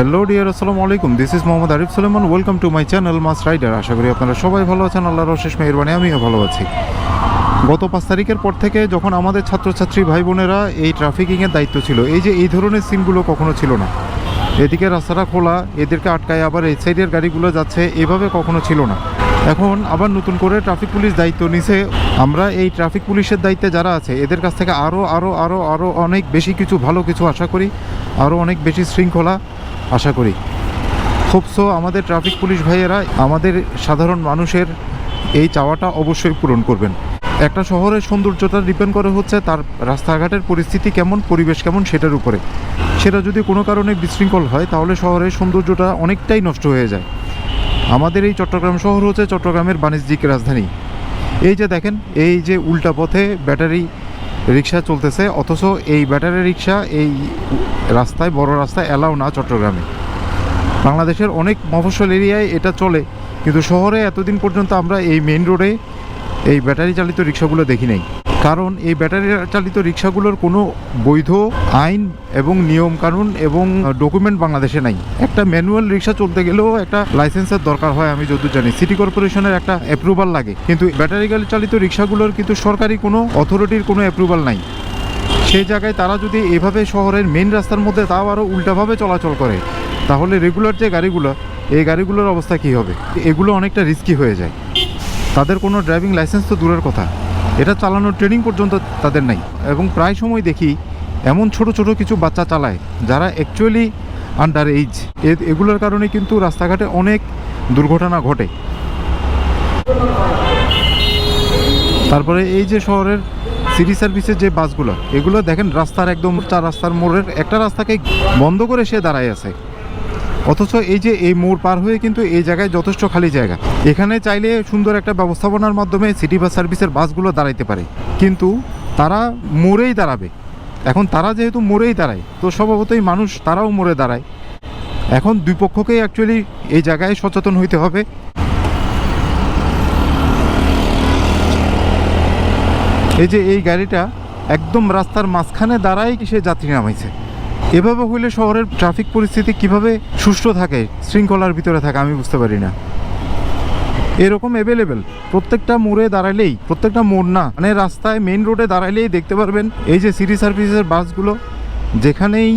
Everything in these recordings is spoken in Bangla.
হ্যালো ডিয়ার আসসালামু আলাইকুম this is Mohammad Arif Suleman welcome to my channel Mass Rider আশা করি আপনারা সবাই ভালো আছেন আল্লাহর অশেষ মেহরবানি, আমিও ভালো আছি। গত পাঁচ তারিখের পর থেকে যখন আমাদের ছাত্রছাত্রী ভাই বোনেরা এই ট্রাফিকিংয়ের দায়িত্ব ছিল, এই যে এই ধরনের সিনগুলো কখনো ছিল না। এদিকে রাস্তাটা খোলা, এদেরকে আটকায় আবার এই সাইডের গাড়িগুলো যাচ্ছে, এভাবে কখনো ছিল না। এখন আবার নতুন করে ট্রাফিক পুলিশ দায়িত্ব নিছে। আমরা এই ট্রাফিক পুলিশের দায়িত্বে যারা আছে, এদের কাছ থেকে আরও আরও আরও আরও অনেক বেশি কিছু, ভালো কিছু আশা করি। আরও অনেক বেশি শৃঙ্খলা। আশা করি। খুব সো আমাদের ট্রাফিক পুলিশ ভাইয়েরা, আমাদের সাধারণ মানুষের এই চাওয়াটা অবশ্যই পূরণ করবেন। একটা শহরের সৌন্দর্যটা ডিপেন্ড করে হচ্ছে তার রাস্তাঘাটের পরিস্থিতি কেমন, পরিবেশ কেমন সেটার উপরে। সেটা যদি কোনো কারণে বিশৃঙ্খল হয়, তাহলে শহরের সৌন্দর্যটা অনেকটাই নষ্ট হয়ে যায়। আমাদের এই চট্টগ্রাম শহর হচ্ছে চট্টগ্রামের বাণিজ্যিক রাজধানী। এই যে দেখেন, এই যে উল্টা পথে ব্যাটারি রিক্সা চলতেছে, অথচ এই ব্যাটারি রিক্সা এই রাস্তায়, বড় রাস্তায় অ্যালাউ না চট্টগ্রামে। বাংলাদেশের অনেক মফস্বল এরিয়ায় এটা চলে, কিন্তু শহরে এতদিন পর্যন্ত আমরা এই মেন রোডে এই ব্যাটারি চালিত রিক্সাগুলো দেখি নাই। কারণ এই ব্যাটারি চালিত রিক্সাগুলোর কোনো বৈধ আইন এবং নিয়ম কানুন এবং ডকুমেন্ট বাংলাদেশে নাই। একটা ম্যানুয়াল রিক্সা চলতে গেলেও একটা লাইসেন্সের দরকার হয় আমি যতদূর জানি। সিটি কর্পোরেশনের একটা অ্যাপ্রুভাল লাগে। কিন্তু ব্যাটারি গাড়ি চালিত রিক্সাগুলোর কিন্তু সরকারি কোনো অথরিটির কোনো অ্যাপ্রুভাল নাই। সেই জায়গায় তারা যদি এভাবে শহরের মেন রাস্তার মধ্যে তাও আরও উল্টাভাবে চলাচল করে, তাহলে রেগুলার যে গাড়িগুলো, এই গাড়িগুলোর অবস্থা কী হবে? এগুলো অনেকটা রিস্কি হয়ে যায়। তাদের কোনো ড্রাইভিং লাইসেন্স তো দূরের কথা। এটা চালানোর ট্রেনিং পর্যন্ত তাদের নাই। এবং প্রায় সময় দেখি এমন ছোট ছোট কিছু বাচ্চা চালায় যারা অ্যাকচুয়ালি আন্ডার এইজ এগুলোর কারণে কিন্তু রাস্তাঘাটে অনেক দুর্ঘটনা ঘটে। তারপরে এই যে শহরের সিটি সার্ভিসের যে বাসগুলো, এগুলো দেখেন রাস্তার একদম চার রাস্তার মোড়ের একটা রাস্তাকে বন্ধ করে সে দাঁড়ায় আছে। অথচ এই যে এই মোড় পার হয়ে কিন্তু এই জায়গায় যথেষ্ট খালি জায়গা। এখানে চাইলে সুন্দর একটা ব্যবস্থাপনার মাধ্যমে সিটি বাস সার্ভিসের বাসগুলো দাঁড়াইতে পারে। কিন্তু তারা মোড়েই দাঁড়াবে। এখন তারা যেহেতু মোড়েই দাঁড়ায়, তো স্বভাবতই মানুষ তারাও মোড়ে দাঁড়ায়। এখন দুই পক্ষকেই অ্যাকচুয়ালি এই জায়গায় সচেতন হইতে হবে। এই যে এই গাড়িটা একদম রাস্তার মাঝখানে দাঁড়াই সে যাত্রী নামাইছে। এভাবে হইলে শহরের ট্রাফিক পরিস্থিতি কীভাবে সুষ্ঠু থাকে, শৃঙ্খলার ভিতরে থাকে, আমি বুঝতে পারি না। এরকম অ্যাভেলেবেল প্রত্যেকটা মোড়ে দাঁড়ালেই প্রত্যেকটা মোড় না মানে রাস্তায় মেইন রোডে দাঁড়ালেই দেখতে পারবেন এই যে সিটি সার্ভিসের বাসগুলো, যেখানেই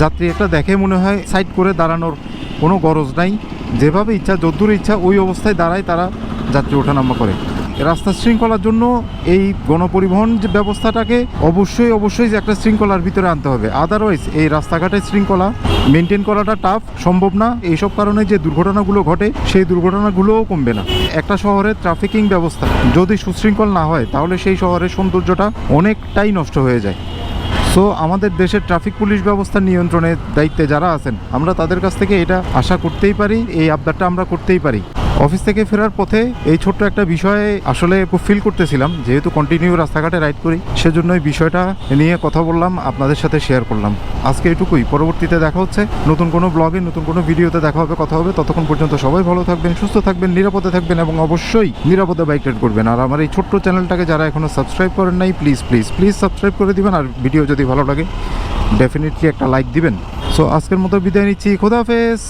যাত্রী একটা দেখে মনে হয় সাইড করে দাঁড়ানোর কোনো গরজ নাই। যেভাবে ইচ্ছা যদ্দূর ইচ্ছা ওই অবস্থায় দাঁড়ায় তারা যাত্রী ওঠানামা করে। রাস্তা শৃঙ্খলার জন্য এই গণপরিবহন যে ব্যবস্থাটাকে অবশ্যই অবশ্যই যে একটা শৃঙ্খলার ভিতরে আনতে হবে। আদারওয়াইজ এই রাস্তাঘাটের শৃঙ্খলা মেনটেন করাটা টাফ সম্ভব না। এইসব কারণে যে দুর্ঘটনাগুলো ঘটে, সেই দুর্ঘটনাগুলোও কমবে না। একটা শহরের ট্রাফিকিং ব্যবস্থা যদি সুশৃঙ্খল না হয়, তাহলে সেই শহরের সৌন্দর্যটা অনেকটাই নষ্ট হয়ে যায়। সো আমাদের দেশের ট্রাফিক পুলিশ ব্যবস্থা নিয়ন্ত্রণের দায়িত্বে যারা আছেন, আমরা তাদের কাছ থেকে এটা আশা করতেই পারি, এই আবদারটা আমরা করতেই পারি। অফিস থেকে ফেরার পথে এই ছোট্ট একটা বিষয়ে আসলে খুব ফিল করতেছিলাম, যেহেতু কন্টিনিউ রাস্তাঘাটে রাইড করি সেজন্য এই বিষয়টা নিয়ে কথা বললাম, আপনাদের সাথে শেয়ার করলাম। আজকে এটুকুই, পরবর্তীতে দেখা হচ্ছে, নতুন কোনো ব্লগে নতুন কোনো ভিডিওতে দেখা হবে, কথা হবে, ততক্ষণ পর্যন্ত সবাই ভালো থাকবেন, সুস্থ থাকবেন, নিরাপদে থাকবেন এবং অবশ্যই নিরাপদে বাইক রাইড করবেন। আর আমার এই ছোট্ট চ্যানেলটাকে যারা এখনও সাবস্ক্রাইব করেন নাই প্লিজ প্লিজ প্লিজ সাবস্ক্রাইব করে দিবেন। আর ভিডিও যদি ভালো লাগে ডেফিনেটলি একটা লাইক দিবেন। সো আজকের মতো বিদায় নিচ্ছি খোদাফেজ